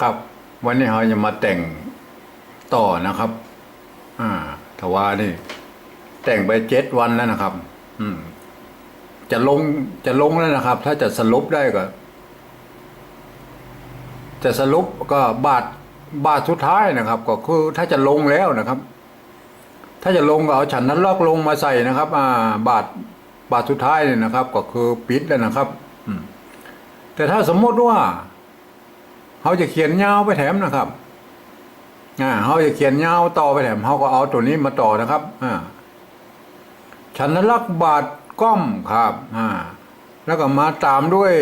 ครับ วันนี้เราจะมาแต่งต่อนะครับ อ่าทว่านี่ แต่งไปเจ็ดวันแล้วนะครับ อืม จะลงจะลงแล้วนะครับ ถ้าจะสรุปได้ก็ จะสรุปก็บาทบาทสุดท้ายนะครับ ก็คือถ้าจะลงแล้วนะครับ ถ้าจะลงก็เอาฉันนั้นลอกลงมาใส่นะครับ อ่า บาทบาทสุดท้ายเนี่ยนะครับ ก็คือปิดแล้วนะครับ อืม แต่ถ้าสมมติว่า เขาจะเขียนยาวไปแถมนะครับอ่าเขาจะเขียนยาวต่อไปแถมเขาก็เอาตัวนี้มาต่อนะครับ อ่าฉันนลักบาทก้อมครับ อ่า แล้วก็มาตามด้วย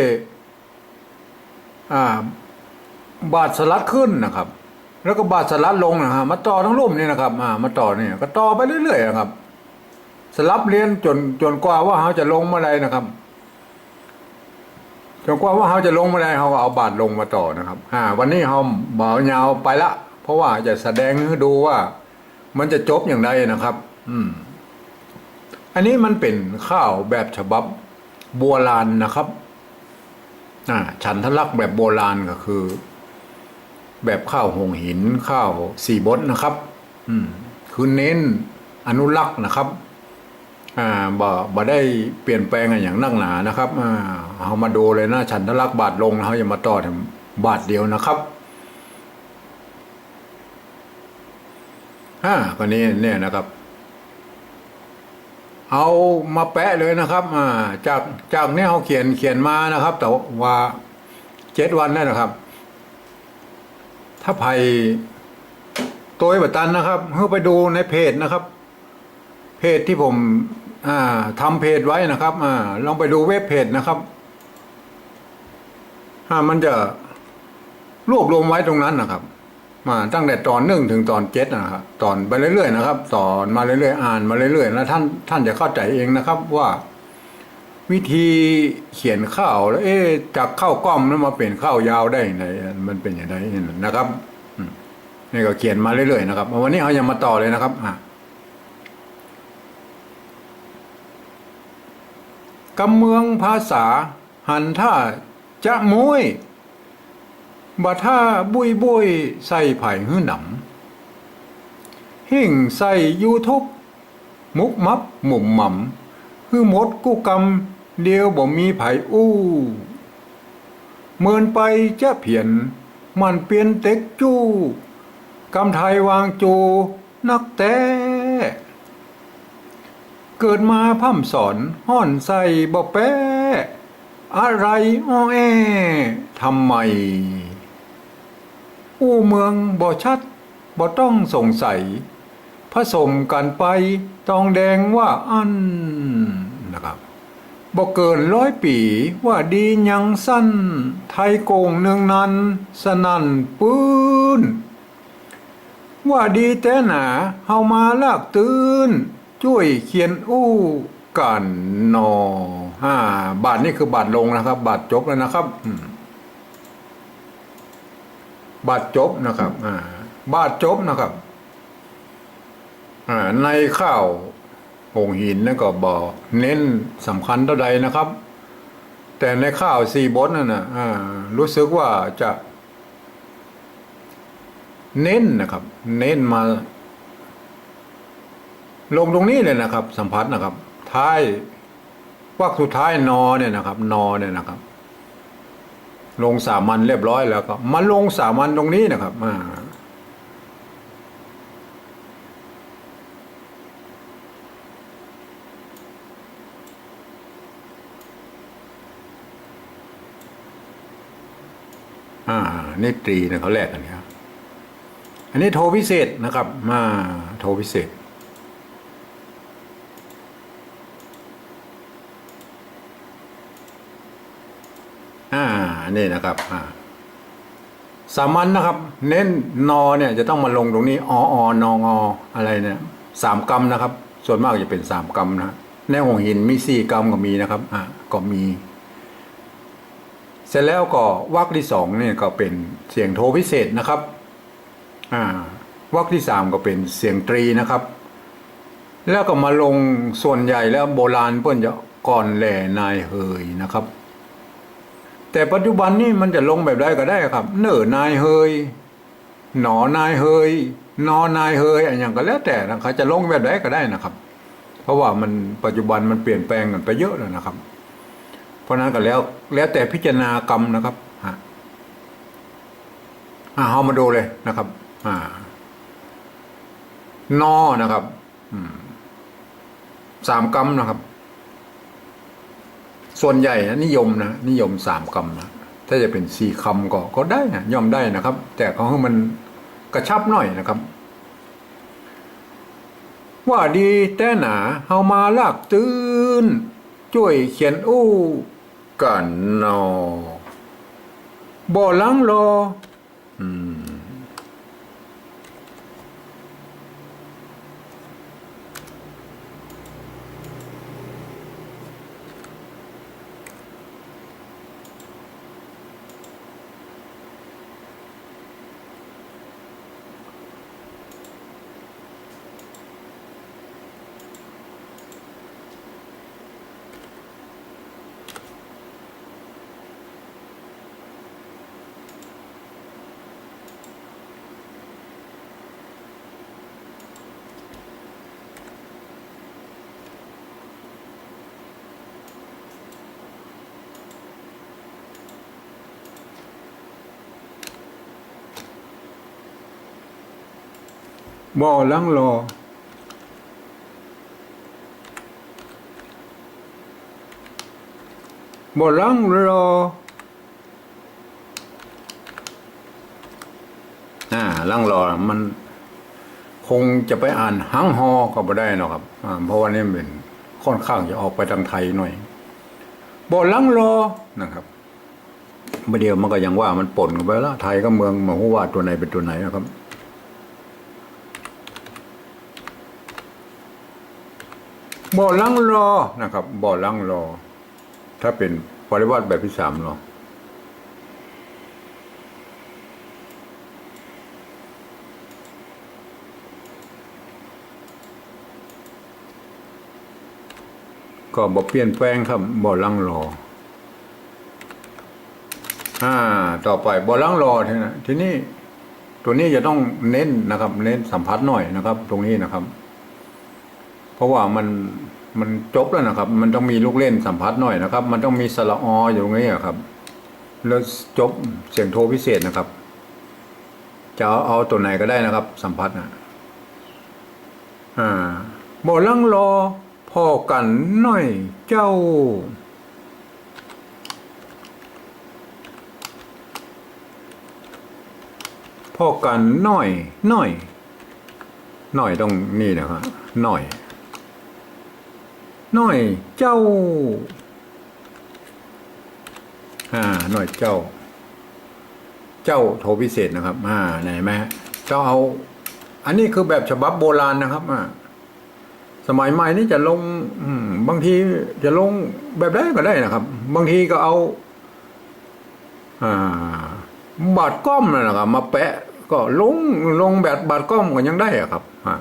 อ่า บาทสลัดขึ้นนะครับ แล้วก็บาทสลัดลงนะฮะมาต่อทั้งรูปนี่นะครับ อ่า มาต่อเนี่ยก็ต่อไปเรื่อยๆนะครับ สลับเรียนจนจนกว่าว่าเขาจะลงเมื่อไรนะครับ จนกว่าว่าเขาจะลงมาได้เขาก็เอาบาทลงมาต่อนะครับอ่าวันนี้เขาเบายาวไปละ เพราะว่าจะแสดงให้ดูว่า มันจะจบอย่างไรนะครับ อืม อันนี้มันเป็นข้าวแบบฉบับโบราณนะครับ อ่า ฉันทลักษ์แบบโบราณก็คือ แบบข้าวหงหินข้าวสี่บดนะครับ อืม คือเน้นอนุรักษ์นะครับ อ่าบ่บ่ได้เปลี่ยนแปลงอะไรอย่างนักหนานะครับอ่าเอามาดูเลยนะฉันทลักษณ์บาทลงนะเขาจะมาต่อถึงบาทเดียวนะครับอ่าก็นี้เนี่ยนะครับ เอามาแปะเลยนะครับอ่าจากจากนี่ยเขาเขียนเขียนมานะครับ แต่ว่าเจ็ดวันนั่นนะครับ ถ้าไผ่ตัวไอ้บัตันนะครับเพื่อไปดูในเพจนะครับ เพจที่ผม ทำเพจไว้นะครับอ่าลองไปดูเว็บเพจนะครับมันจะรวบรวมไว้ตรงนั้นนะครับ มาตั้งแต่ตอนหนึ่งถึงตอนเจ็ดนะครับตอนไปเรื่อยๆนะครับตอนมาเรื่อยๆอ่านมาเรื่อยๆแล้วท่านท่านจะเข้าใจเองนะครับว่าวิธีเขียนข้าวแล้ว เอ๊จากข้าวกล้อมแล้วมาเป็นข้าวยาวได้ยังไงมันเป็นอย่างไรนะครับนี่ก็เขียนมาเรื่อยๆนะครับวันนี้เขายังมาต่อเลยนะครับอ่า กำเมืองภาษา หันท่าจะมุยบัท่าบุยบุยใส่ไผ่หื้อหนำหิ่งใส่ยูทุบมุกมับหมุมหม่ำคือมดกู้กำเดียวบ่มีไผ่อู้เมินไปจะเพียน มันเปลี่ยนเต็กจู้กำไทยวางจูนักแต่ เกิดมาพ่ำสอนห้อนใส่บ่แป้อะไรอ้อแอทำไม อู้เมืองบ่ชัดบ่ต้องสงสัยผสมกันไปตองแดงว่าอันนะครับบ่เกินร้อยปีว่าดียังสั้น ไทยโกงเนืองนั้น สนั่นปื้นว่าดีแต่หนาเฮามาลากตื่น ช่วยเขียนอู้กันนอห้าบาทนี่คือบาทลงนะครับ บาทจบแล้วนะครับบาทจบนะครับ อ่า บาทจบนะครับ อ่า ในข้าวหงหินนั่นก็บอก เน้นสำคัญเท่าใดนะครับ แต่ในข้าวซีบดนั่นนะอ่า รู้สึกว่าจะ เน้นนะครับ เน้นมา ลงตรงนี้เลยนะครับ สัมผัสนะครับ ท้ายวักสุดท้ายนอเนี่ยนะครับ นอเนี่ยนะครับ ลงสามัญเรียบร้อยแล้วก็มาลงสามัญตรงนี้นะครับอ่าอ่านี่ตรีนะเขาแลกกันครับอันนี้โทรพิเศษนะครับ มาโทรพิเศษ นี่นะครับอ่าสามัญนะครับ เน้นนอเนี่ยจะต้องมาลงตรงนี้อออนองออะไรเนี่ยสามกรัมนะครับ ส่วนมากจะเป็นสามกรัมนะในหงหินมีสี่กรัมก็มีนะครับอ่าก็มี เสร็จแล้วก็วรรคที่สองเนี่ยก็เป็นเสียงโทพิเศษนะครับอ่าวรรคที่สามก็เป็นเสียงตรีนะครับ แล้วก็มาลงส่วนใหญ่แล้วโบราณเพื่อนจะก่อนแหล่นายเฮยนะครับ แต่ปัจจุบันนี่มันจะลงแบบใดก็ได้ครับ เน่อนายเฮยหนอนายเฮยนอนายเฮยอะไรอย่างก็แล้วแต่นะครับจะลงแบบใดก็ได้นะครับ เพราะว่ามันปัจจุบันมันเปลี่ยนแปลงกันไปเยอะแล้วนะครับ เพราะนั้นก็แล้วแล้วแต่พิจารณากรรมนะครับฮะอ่าเอามาดูเลยนะครับ อ่านอนะครับสามกรรมนะครับ ส่วนใหญ่นะนิยมนะนิยมสามกรรมนะถ้าจะเป็นสี่คำก็ก็ได้นะย่อมได้นะครับ แต่เขาให้มันกระชับหน่อยนะครับ ว่าดีแต่หนาเฮามาลากตื้นช่วยเขียนอู้กันนอบ่ลังรอ อืม บ่อลังรอบ่อลังรออ่าลังรอมัน คงจะไปอ่านหังฮอก็บ่ได้เนาะครับอ่าเพราะว่านี่เป็นค่อนข้างจะออกไปทางไทยหน่อยบ่อลังรอนะครับเมื่อเดียวมันก็ยังว่ามันปนกันไปแล้วไทยก็เมืองมาหูว่าตัวไหนเป็นตัวไหนนะครับ บ่อลังรอนะครับบ่อลังรอ ถ้าเป็นปริวัติแบบที่สามรอก็บ่เปลี่ยนแปลงครับบ่อลังรออ่าต่อไปบ่อลังรอทีนะทีนี้ตัวนี้จะต้องเน้นนะครับ เน้นสัมผัสหน่อยนะครับ ตรงนี้นะครับ เพราะว่ามัน มันจบแล้วนะครับ มันต้องมีลูกเล่นสัมผัสหน่อยนะครับ มันต้องมีสระออยู่ตรงนี้อะครับ แล้วจบเสียงโทรพิเศษนะครับ จะเอาเอาตัวไหนก็ได้นะครับ สัมผัสนะอ่าบ่ลังรอพอกันหน่อยเจ้า พอกันหน่อยหน่อยหน่อยต้องนี่นะครับหน่อย หน่อยเจ้าอ่าหน่อยเจ้า เจ้าโทพิเศษนะครับอ่าไหนไหมเจ้าเอา อันนี้คือแบบฉบับโบราณนะครับอ่าสมัยใหม่นี่จะลงอืมบางทีจะลงแบบได้ก็ได้นะครับ บางทีก็เอาอ่าบาดก้อมนะนะครับ มาแปะ ก็ลงลงแบบบาดก้อมก็ยังได้อะครับอ่า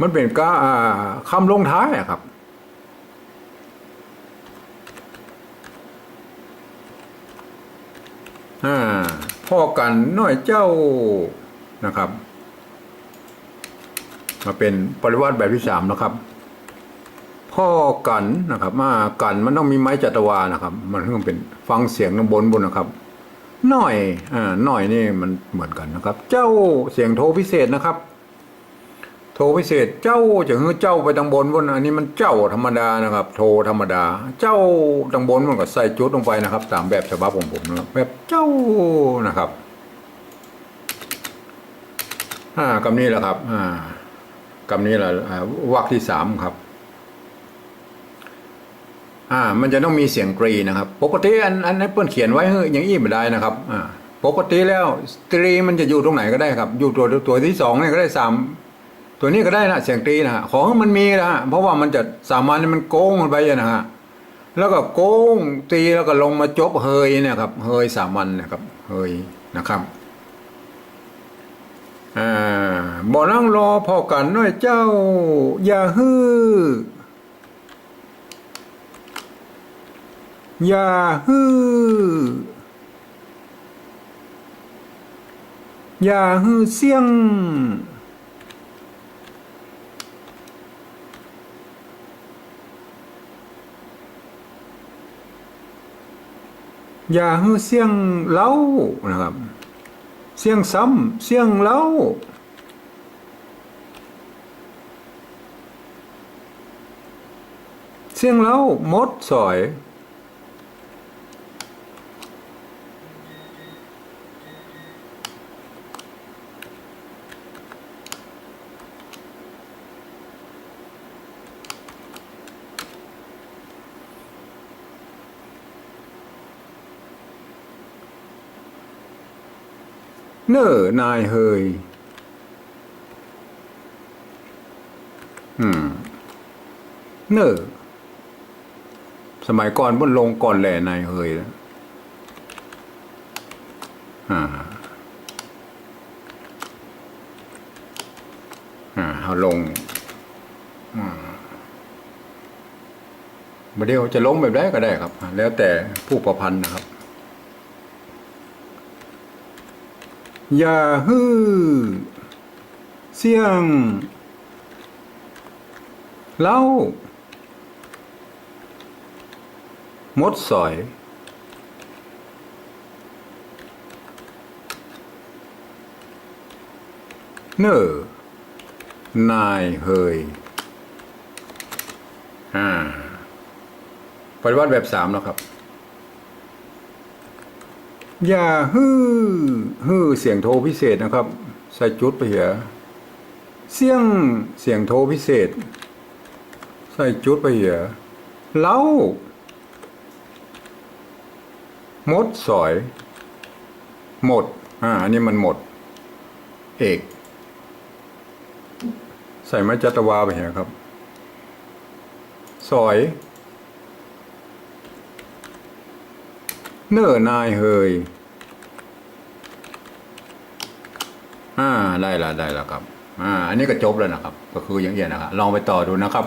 มันเป็นก้าอ่าคำลงท้ายอะครับอ่าพ่อกันน้อยเจ้านะครับ มาเป็นปริวัติแบบที่สามนะครับ พ่อกันนะครับ มากันมันต้องมีไม้จัตวานะครับ มันต้องเป็นฟังเสียงข้างบนบนนะครับหน่อยอ่าหน่อยนี่มันเหมือนกันนะครับ เจ้าเสียงโทพิเศษนะครับ โทพิเศษเจ้าจะฮือเจ้าไปทางบนบนอันนี้มันเจ้าธรรมดานะครับ โทธรรมดา เจ้าทางบนมันก็ใส่จุดลงไปนะครับ ตามแบบฉบับของผมนะครับแบบเจ้านะครับอ่ากำนี้แหละครับอ่ากำนี้แหละวรรคที่สามครับอ่า มันจะต้องมีเสียงกรีนะครับ ปกติอันอันนั้นเปิ้นเขียนไว้เฮ้ยอย่างอี้ไม่ได้นะครับ อ่า ปกติแล้วตรีมันจะอยู่ตรงไหนก็ได้ครับ อยู่ตัวตัวที่สองเนี่ยก็ได้สาม ตัวนี้ก็ได้นะเสียงตีนะฮะของมันมีนะฮะเพราะว่ามันจะสามัญมันโก้งไปนะฮะแล้วก็โก้งตีแล้วก็ลงมาจบเฮยเนี่ยครับเฮยสามัญนะครับเฮยนะครับอ่าบ่นั่งรอพอกันน้อยเจ้า อย่าฮื้ออย่าฮืออย่าฮือเสียง อย่าหือเสียงเล้านะครับ เสียงซ้ำเสียงเล้าเสียงเล้ามดสอย เน้อนายเฮย อืม เน้อสมัยก่อนบนลงก่อนแหล่นายเฮยนะอ่าอ่าเอาลงอ่ามาเดียวจะลงแบบได้ก็ได้ครับ แล้วแต่ผู้ประพันธ์นะครับ ยาฮือเสียง เล่ามดสอย เนอนายเฮยอ่าปฏิวัติแบบสามแล้วครับ อย่าฮื้อฮื้อเสียงโทรพิเศษนะครับ ใส่จุดไปเหียเสียงเสียงโทรพิเศษ ใส่จุดไปเหียเล้ามดสอย หมด อ่า อันนี้มันหมด เอก ใส่ไม้จัตวาไปเหียครับ สอย เน้อนายเฮยอ่าได้ละได้ละครับ อ่า อันนี้ก็จบแล้วนะครับ ก็คืออย่างเงี้ยนะครับลองไปต่อดูนะครับ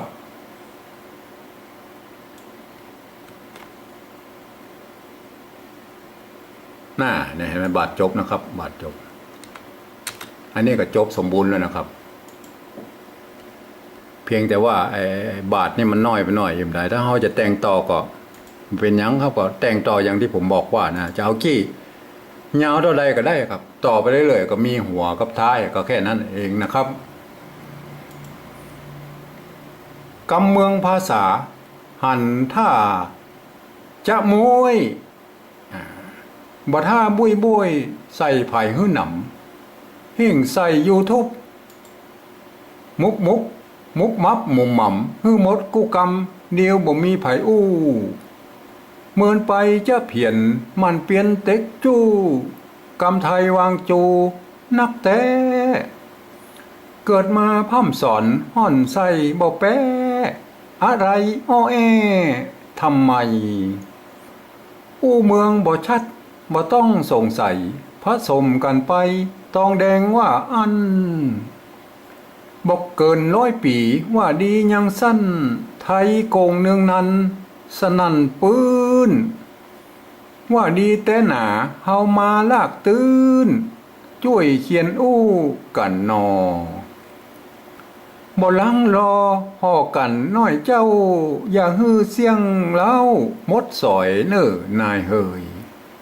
น่าเนี่ยเห็นไหมบาทจบนะครับ บาทจบ อันนี้ก็จบสมบูรณ์แล้วนะครับ เพียงแต่ว่าไอ้บาทนี่มันน้อยไปหน่อยยิ่งได้ถ้าเขาจะแต่งต่อก็ เป็นยังครับก็แต่งต่ออย่างที่ผมบอกว่านะจะเอากี้ยาวเท่าใดก็ได้ครับ ต่อไปเรื่อยๆก็มีหัวกับท้ายก็แค่นั้นเองนะครับกำเมืองภาษา หันท่าจะมวยบัท่าบุยบุยใส่ไผ่หื้อหนำเฮ่งใส่ยูทูบมุกมุกมุกมับมุมหม่ำฮื้อมดกูกำเดียวบ่มีไผ่อู้ เมินไปจะเพียนมันเปลี่ยนเต็กจู้กำไทยวางจู นักแต่เกิดมาพร่ำสอนห่อนใส่บ่แป้อะไรอ้อแอทำไม อู้เมืองบ่ชัดบ่ต้องสงสัยผสมกันไปตองแดงว่าอันบอกเกินร้อยปีว่าดียังสั้น ไทยโกงเนืองนั้น สนั่นปื้ น ว่าดีแต่หนาเฮามาลากตื้นช่วยเขียนอู้กันนอบ่ลังรอห่อกันน้อยเจ้า อย่าฮือเสียงเล่ามดสอยเน้อนายเฮย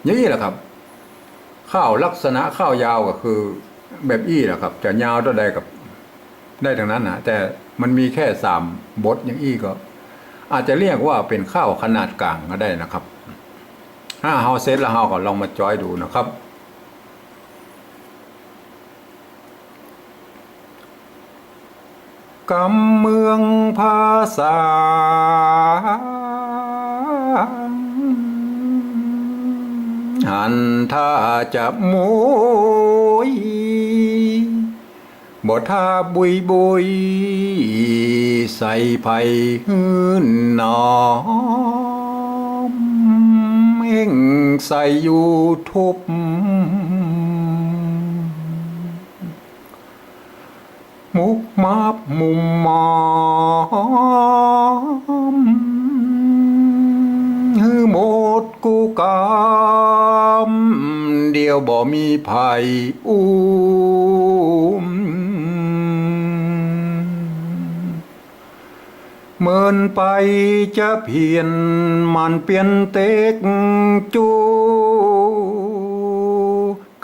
อย่างนี้แหละครับ ข้าวลักษณะข้าวยาวก็คือ แบบอี้แหละครับ จะยาวเท่าใดกับ ได้ทั้งนั้นนะแต่มันมีแค่สามบทอย่างอี้ก็ อาจจะเรียกว่าเป็นข้าวขนาดกลางก็ได้นะครับถ้าเฮาเซตแล้วเฮาก็ลองมาจอยดูนะครับ กำเมืองภาษา หันถ้าจะมวย บ่ท่าบุยบุย ใส่ไผ่หื้นนอมเอ็งใส่ยูทุบมุกมาบมุมมอมฮือโมามเดียวบ่มีภัยอุ้ม มินไปจะเพียนมันเปลี่ยนเต็กจู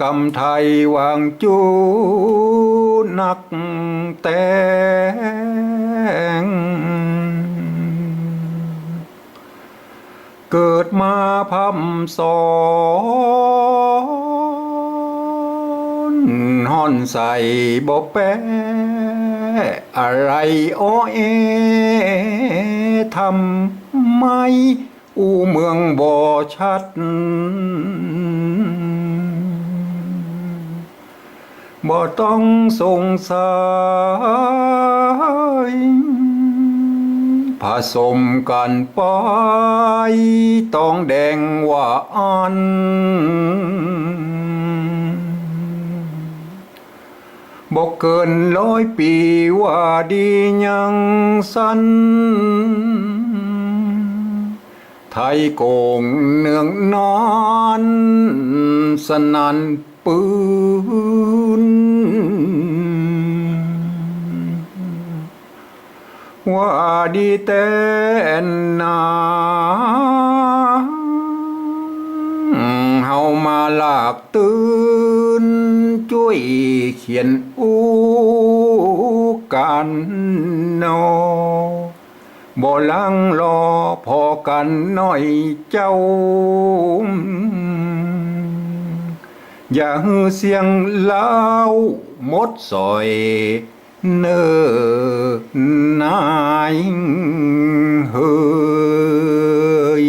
กำไทยวางจูนักแตงเกิดมาพัมสอนห่อนใส่บ่แปะ อะไรอ้อเอทำไม อูเมืองบ่ชัด บ่ต้องสงสัยผสมกันไป ต้องแดงหวาอัน บอกเกินร้อยปีว่าดียังสันไทยโกงเนืองนอนสนันปืน ว่าดีแต่นาเฮามาลากตื่น ช่วยเขียนอู้กันโนบ่ลังรอพอกันหน่อยเจ้า อย่าฮือเสียงเล่ามดสอยเนอนายเฮย